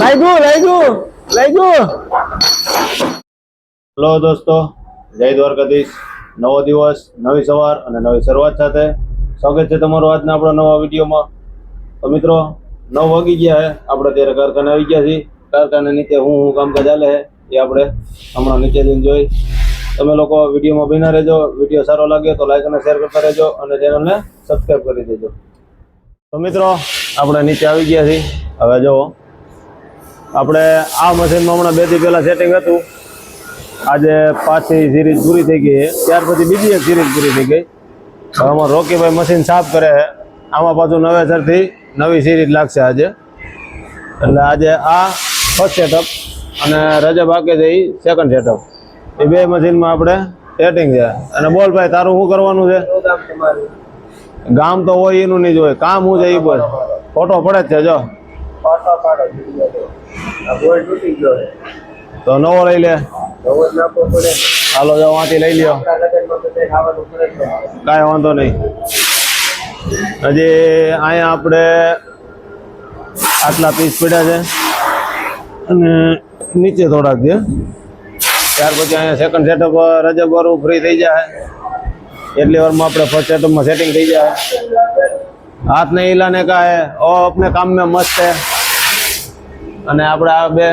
લાગ્યું લાગ્યું લાગ્યું હેલો દોસ્તો, જય દ્વારકાધીશ. નવો દિવસ, નવી સવાર અને નવી શરૂઆત સાથે સ્વાગત છે તમારું આજના આપણા નવા વિડીયોમાં. તો મિત્રો, નવ વાગી ગયા છે આપણે ત્યારે કારખાને આવી ગયા છીએ. કારખાને નીચે હું હું કામકાજ ચાલે છે એ આપણે હમણાં નીચે જઈને જોઈ. તમે લોકો વિડીયોમાં બિના રહેજો. વીડિયો સારો લાગે તો લાઈક અને શેર કરતા રહેજો અને ચેનલને સબસ્ક્રાઈબ કરી દેજો. તો મિત્રો, આપણે નીચે આવી ગયા છીએ. હવે જો આપણે આ મશીનમાં હમણાં બે દી પહેલા સેટિંગ હતું. આજે પાછી સિરીઝ પૂરી થઈ ગઈ ત્યાર પછી બીજી એક સિરીઝ પૂરી થઈ ગઈ. આમાં રોકીભાઈ મશીન સાફ કરે આમાં પાછું નવેસરથી નવી સિરીઝ લાગશે આજે. એટલે આજે આ ફર્સ્ટ સેટઅપ અને રજા બાકી છે એ સેકન્ડ સેટઅપ એ બે મશીનમાં આપણે સેટિંગ છે. અને બોલ ભાઈ તારું શું કરવાનું છે? ગામ તો હોય એનું નહીં જોઈએ કામ શું છે એ બોલ. ફોટો પડે જ છે, જો. તો નવો લઈ લે. હાલો જાઓ વાંચી લઈ લ્યો. કાંઈ વાંધો નહીં. હજી અહીંયા આપણે આટલા પીસ પીડ્યા છે. અને નીચે થોડાક છે. ત્યાર પછી અહીંયા સેકન્ડ સેટઅપ રજા બરું ફ્રી થઈ જાય. એટલી વારમાં આપણે ફર્સ્ટ સેટઅપમાં સેટિંગ થઈ જાય. હાથ નહીં હિલાને કાંઈ ઓ અપને કામ મેં મસ્ત છે. અને આપણે આ બે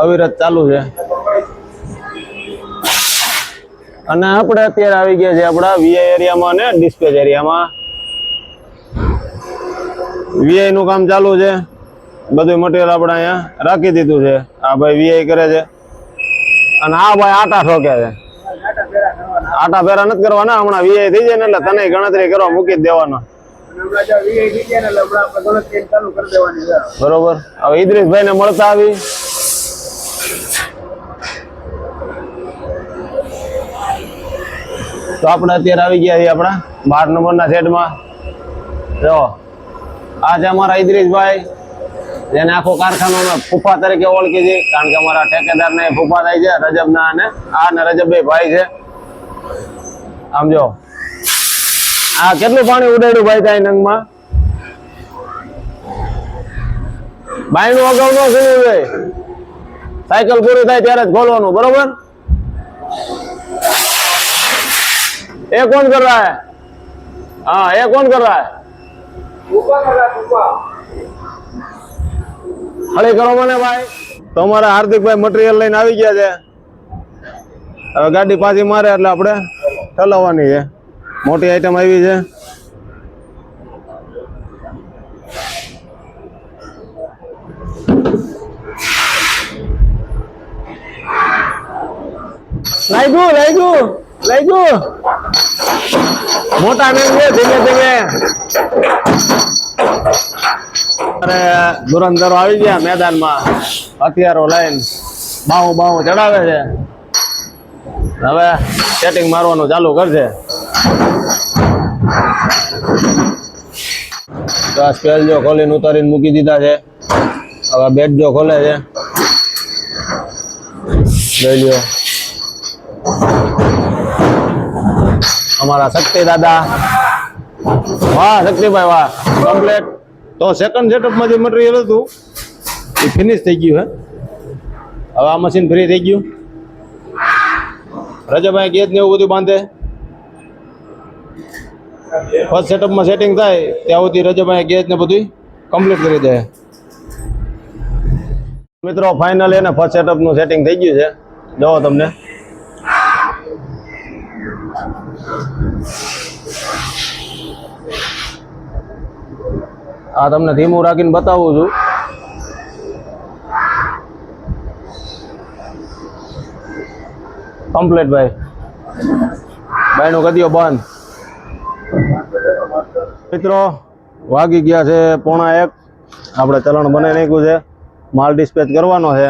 અવિરત ચાલુ છે. અને આપણે અત્યારે આવી ગયા છે આપણા વીઆઈ એરિયામાં ને ડિસ્પેચ એરિયામાં. વીઆઈ નું કામ ચાલુ છે. બધું મટીરિયલ આપણે અહીંયા રાખી દીધું છે. આ ભાઈ વીઆઈ કરે છે. અને આ ભાઈ આટા ઠોકે છે. આટા ફેરા નથી કરવાના. હમણાં વીઆઈ થઈ જાય ને એટલે તને ગણતરી કરવા મૂકી જ દેવાનો. બરોબર. હવે ઇદ્રીસભાઈ ને મળતા આવી. તો આપણે અત્યારે આવી ગયા છીએ આપણા બાર નંબરના સેટમાં. જો આ છે અમારા ઇદ્રીસભાઈ જેને આખો કારખાનો ફૂફા તરીકે ઓળખી છે, કારણ કે અમારા ઠેકેદાર ને ફૂફા થાય છે, રજબના અને આ ને રજબભાઈ ભાઈ છે. આમ જો આ કેટલું પાણી ઉડાડ્યું ભાઈ ત્યાં નંગમાં? બાયણું અગાઉ ન ખુલ્યું ભાઈ સાયકલ પૂરી થાય ત્યારે જ ખોલવાનું, બરોબર? એ કોણ કર રહા હે? હા, એ કોણ કર રહા હે? હળી કરો મને ભાઈ. તમારા હાર્દિકભાઈ મટીરિયલ લઈને આવી ગયા છે. હવે ગાડી પાછી મારે એટલે આપણે ચલાવવાની છે. મોટી આઈટમ આવી છે. મોટા મેં ધીમે ધીમે. અરે, ધુરંધરો આવી ગયા મેદાનમાં. હથિયારો લઈને બાહુ બાહુ ચડાવે છે. હવે સેટિંગ મારવાનું ચાલુ કરશે તો આ સ્પેલ જો ખોલીને ઉતારીને મૂકી દીધા છે. હવે બેટ જો ખોલે છે. લઈ લ્યો. અમારા શક્તિ દાદા. વાહ, શક્તિભાઈ, વાહ. કમ્પ્લેટ તો સેકન્ડ સેટઅપમાં જે મટીરિયલ હતું, એ ફિનિશ થઈ ગયું, હે? હવે આ મશીન ફ્રી થઈ ગયું. રજાભાઈ, ગેજ ને એવું બધું બાંધે. ફર્સ્ટ સેટઅપમાં સેટિંગ થાય, ત્યાં સુધી રજાભાઈ ગેજ ને બધું કમ્પ્લીટ કરી દે. મિત્રો ફાઇનલ એને ફર્સ્ટ સેટઅપનું સેટિંગ થઈ ગયું છે. જોવો તમને. આ તમને ધીમું રાખીને બતાવું છું. કમ્પ્લીટ ભાઈ. ભાઈનો કદીઓ બંધ. મિત્રો, વાગી ગયા છે પોણા એક. આપણે ચલણ બને નાખ્યું છે. માલ ડિસ્પેચ કરવાનો છે.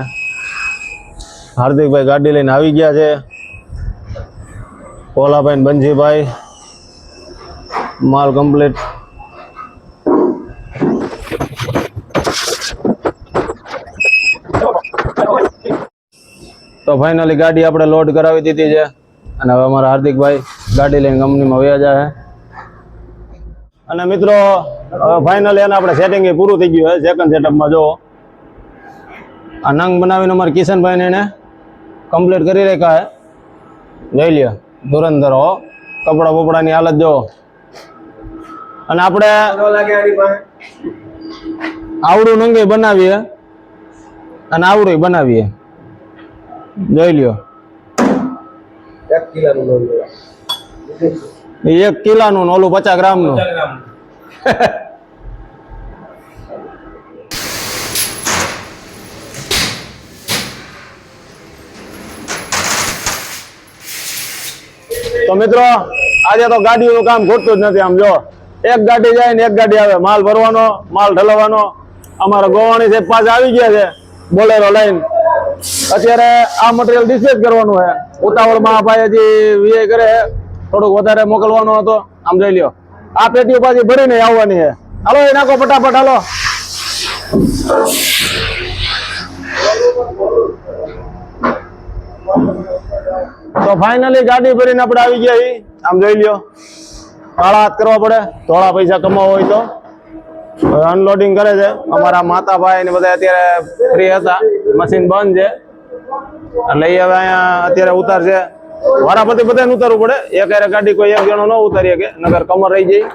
હાર્દિકભાઈ ગાડી લઈને આવી ગયા છે. કોલાભાઈ બંજીભાઈ. માલ કમ્પ્લીટ તો ફાઇનલી ગાડી આપણે લોડ કરાવી દીધી છે. અને હવે અમારા હાર્દિકભાઈ ગાડી લઈને કંપનીમાં વ્યાજા જાય અને મિત્રો ફાઇનલી એને આપણે સેટિંગ પૂરું થઈ ગયું છે. સેકન્ડ સેટઅપમાં જો આ નંગ બનાવીને અમારે કિશનભાઈને એને કમ્પ્લીટ કરી રાખ્યા છે. જોઈ લ્યો, ધુરંધર, હો. કપડા બપડાની હાલત જો અને આપણે આવડું નંગે બનાવીએ અને આવડું બનાવીએ. જોઈ લ્યો. એક કિલોનું એ એક કિલાનું ને ઓલું પચાસ ગ્રામનું. તો મિત્રો આજે તો ગાડીઓનું કામ ઘૂટતું જ નથી આમ જો. એક ગાડી જાય ને એક ગાડી આવે. માલ ભરવાનો માલ ઢલવાનો અમારા ગોવાણી સાહેબ પાસે આવી ગયા છે બોલેરો લઈને. અત્યારે આ મટીરિયલ ડિસ્પેચ કરવાનું છે. ઉતાવળમાં ભાઈ હજી વીઆઈ કરે છે. થોડુંક વધારે મોકલવાનો હતો. આમ જોઈ લ્યો. આ પેટીઓ પાછી ભરીને આવવાની છે. હાલો, એ નાખો ફટાફટ, હાલો. તો ફાઇનલી ગાડી ભરીને આપણે આવી ગયા આમ જોઈ લ્યો. કાળા હાથ કરવા પડે. થોડા પૈસા કમાવા હોય તો. અનલોડિંગ કરે છે. અમારા માતાભાઈ ને બધા અત્યારે ફ્રી હતા. મશીન બંધ છે. એટલે હવે અહીંયા અત્યારે ઉતારશે વારાફરતી બધાને ઉતારવું પડે. એક ગાડી કોઈ એક જણો ન ઉતારી શકે નગર કમર રહી જાય.